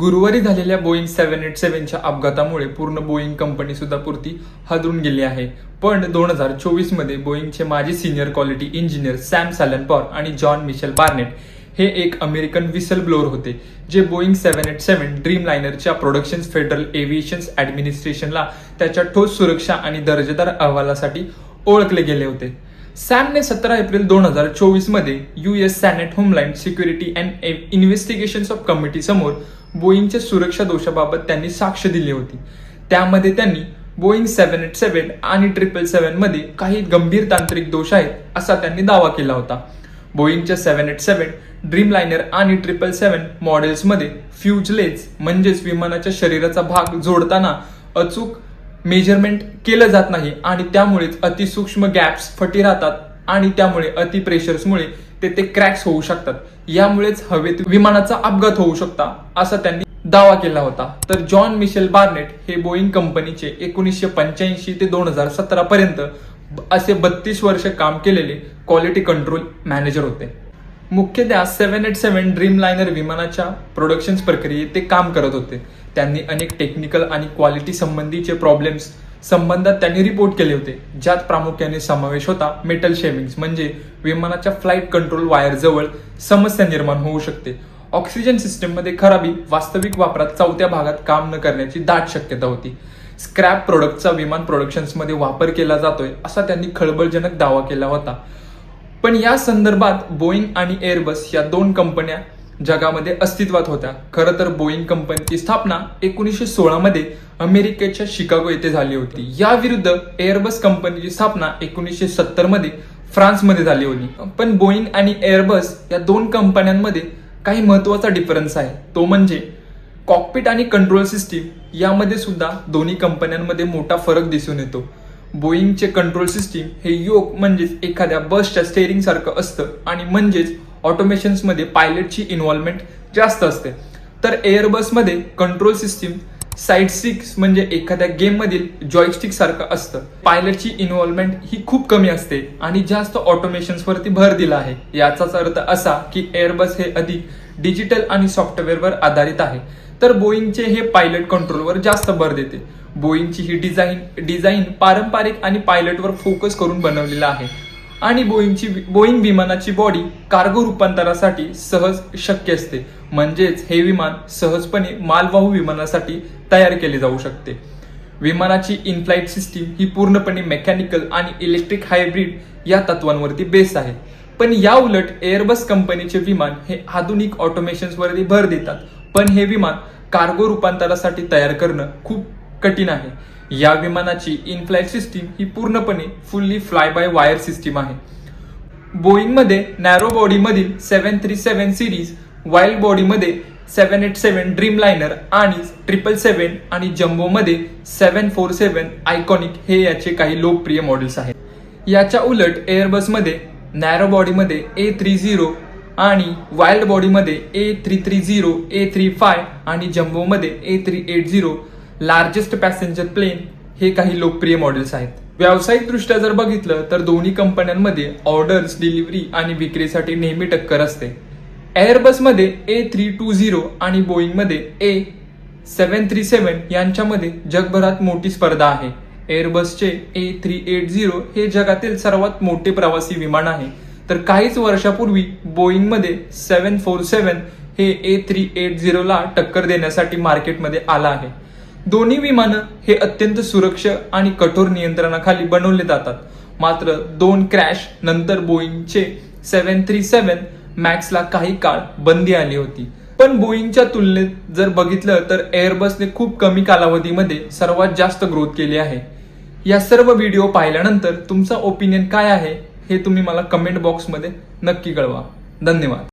गुरुवारी झालेल्या Boeing seven eight सेव्हनच्या अपघातामुळे पूर्ण बोईंग कंपनी सुद्धा पुरती हादरून गेली आहे. पण दोन हजार चोवीसमध्ये बोईंगचे माजी senior quality engineer Sam Salehpour आणि जॉन मिशेल बार्नेट हे एक अमेरिकन विसल ब्लोअर होते जे Boeing seven eight seven dream लायनरच्या प्रोडक्शन फेडरल एव्हिएशन ऍडमिनिस्ट्रेशनला त्याच्या ठोस सुरक्षा आणि दर्जेदार अहवालासाठी ओळखले गेले होते. सॅमने सतरा एप्रिल दोन हजार चोवीसमध्ये U S senate homeland security and investigation of committee समोर बोईंगच्या सुरक्षा दोषाबाबत त्यांनी साक्ष दिली होती. त्यामध्ये त्यांनी बोईंग सेव्हन एट सेव्हन आणि ट्रिपल सेव्हनमध्ये काही गंभीर तांत्रिक दोष आहेत असा त्यांनी दावा केला होता. बोईंगच्या सेव्हन एट सेव्हन ड्रीमलायनर आणि ट्रिपल सेव्हन मॉडेल्समध्ये फ्यूजलेज म्हणजेच विमानाच्या शरीराचा भाग जोडताना अचूक मेजरमेंट केलं जात नाही आणि त्यामुळेच अतिसूक्ष्म गॅप्स फटी राहतात आणि त्यामुळे अति प्रेशर्समुळे ते ते क्रॅक्स होऊ शकतात. यामुळेच हवेत विमानाचा अपघात होऊ शकता असा त्यांनी दावा केला होता. तर जॉन मिशेल बार्नेट हे बोईंग कंपनीचे एकोणीसशे पंच्याऐंशी ते दोन हजार सतरा पर्यंत असे बत्तीस वर्ष काम केलेले क्वालिटी कंट्रोल मॅनेजर होते. मुख्यतः seven eight seven Dreamliner विमानाच्या प्रोडक्शन प्रक्रियेत ते काम करत होते. त्यांनी अनेक टेक्निकल आणि क्वालिटी संबंधीचे प्रॉब्लेम्स संबंधात त्यांनी रिपोर्ट केले होते. ज्यात प्रामुख्याने समावेश होता मेटल शेमिंग्स म्हणजे विमानाच्या फ्लाईट कंट्रोल वायर जवळ समस्या निर्माण होऊ शकते. ऑक्सिजन सिस्टीममध्ये खराबी वास्तविक वापरात चौथ्या भागात काम न करण्याची दाट शक्यता होती. स्क्रॅप प्रोडक्टचा विमान प्रोडक्शन्समध्ये वापर केला जातोय असा त्यांनी खळबळजनक दावा केला होता. पण या संदर्भात बोईंग आणि एअरबस या दोन कंपन्या जगामध्ये अस्तित्वात होत्या. खरं तर बोईंग कंपनीची स्थापना एकोणीसशे सोळामध्ये अमेरिकेच्या शिकागो येथे झाली होती. या विरुद्ध एअरबस कंपनीची स्थापना एकोणीसशे सत्तरमध्ये फ्रान्समध्ये झाली होती. पण बोईंग आणि एअरबस या दोन कंपन्यांमध्ये काही महत्त्वाचा डिफरन्स आहे. तो म्हणजे कॉकपिट आणि कंट्रोल सिस्टीम यामध्ये सुद्धा दोन्ही कंपन्यांमध्ये मोठा फरक दिसून येतो. बोईंगचे कंट्रोल सिस्टीम हे योग म्हणजेच एखाद्या बसच्या स्टेअरिंग सारखं असतं आणि म्हणजेच ऑटोमेशन्समध्ये पायलटची इन्व्हॉल्वमेंट जास्त असते. तर एअरबसमध्ये कंट्रोल सिस्टीम साईड सिक्स म्हणजे एखाद्या गेम मधील जॉयस्टिक सारखं असतं. पायलटची इन्व्हॉल्वमेंट ही खूप कमी असते आणि जास्त ऑटोमेशन्स वरती भर दिला आहे. याचाच अर्थ असा की एअरबस हे अधिक डिजिटल आणि सॉफ्टवेअरवर आधारित आहे. तर बोईंगचे हे पायलट कंट्रोलवर जास्त भर देते. बोईंगची ही डिझाईन डिझाईन पारंपरिक आणि पायलटवर फोकस करून बनवलेला आहे. आणि बोईंगची बोईंग विमानाची बॉडी कार्गो रूपांतरासाठी सहज शक्य असते. म्हणजेच हे विमान सहजपणे मालवाहू विमानासाठी तयार केले जाऊ शकते. विमानाची इनफ्लाईट सिस्टीम ही पूर्णपणे मेकॅनिकल आणि इलेक्ट्रिक हायब्रिड या तत्वांवरती बेस आहे. पण या उलट एअरबस कंपनीचे विमान हे आधुनिक ऑटोमेशन्सवरती भर देतात. पण हे विमान कार्गो रूपांतरासाठी तयार करणं खूप कठीण आहे. या विमानाची इनफ्लाइट सिस्टीम ही पूर्णपणे fully fly by wire system आहे. बोईंगमध्ये narrow बॉडीमधील seven three seven series wild बॉडीमध्ये seven eight seven Dreamliner आणि ट्रिपल सेवन आणि जम्बोमध्ये सेवन फोर सेवन आयकॉनिक हे याचे काही लोकप्रिय मॉडेल्स आहेत. याच्या उलट एअरबसमध्ये नॅरो बॉडीमध्ये ए थ्री झिरो आणि वाईल्ड बॉडीमध्ये A three three zero A three five आणि जम्बोमध्ये A three eight zero largest passenger plane हे काही लोकप्रिय मॉडेल्स आहेत. व्यावसायिक दृष्ट्या जर बघितलं तर दोन्ही कंपन्यांमध्ये ऑर्डर्स डिलिव्हरी आणि विक्रीसाठी नेहमी टक्कर असते. एअरबसमध्ये ए थ्री टू झिरो आणि बोईंगमध्ये ए सेवन थ्री सेवन यांच्यामध्ये जगभरात मोठी स्पर्धा आहे. एअरबसचे ए थ्री एट झिरो हे जगातील सर्वात मोठे प्रवासी विमान आहे. तर काहीच वर्षापूर्वी बोईंगमध्ये सेवन फोर सेवन हे ए थ्री एट झिरोला टक्कर देण्यासाठी मार्केटमध्ये आला आहे. दोन्ही विमानं हे अत्यंत सुरक्षा आणि कठोर नियंत्रणाखाली बनवले जातात. मात्र दोन क्रॅश नंतर बोईंगचे सेव्हन थ्री सेव्हन मॅक्सला काही काळ बंदी आली होती. पण बोईंगच्या तुलनेत जर बघितलं तर एअरबसने खूप कमी कालावधीमध्ये सर्वात जास्त ग्रोथ केली आहे. या सर्व व्हिडिओ पाहिल्यानंतर तुमचा ओपिनियन काय आहे हे तुम्ही मला कमेंट बॉक्समध्ये नक्की कळवा. धन्यवाद.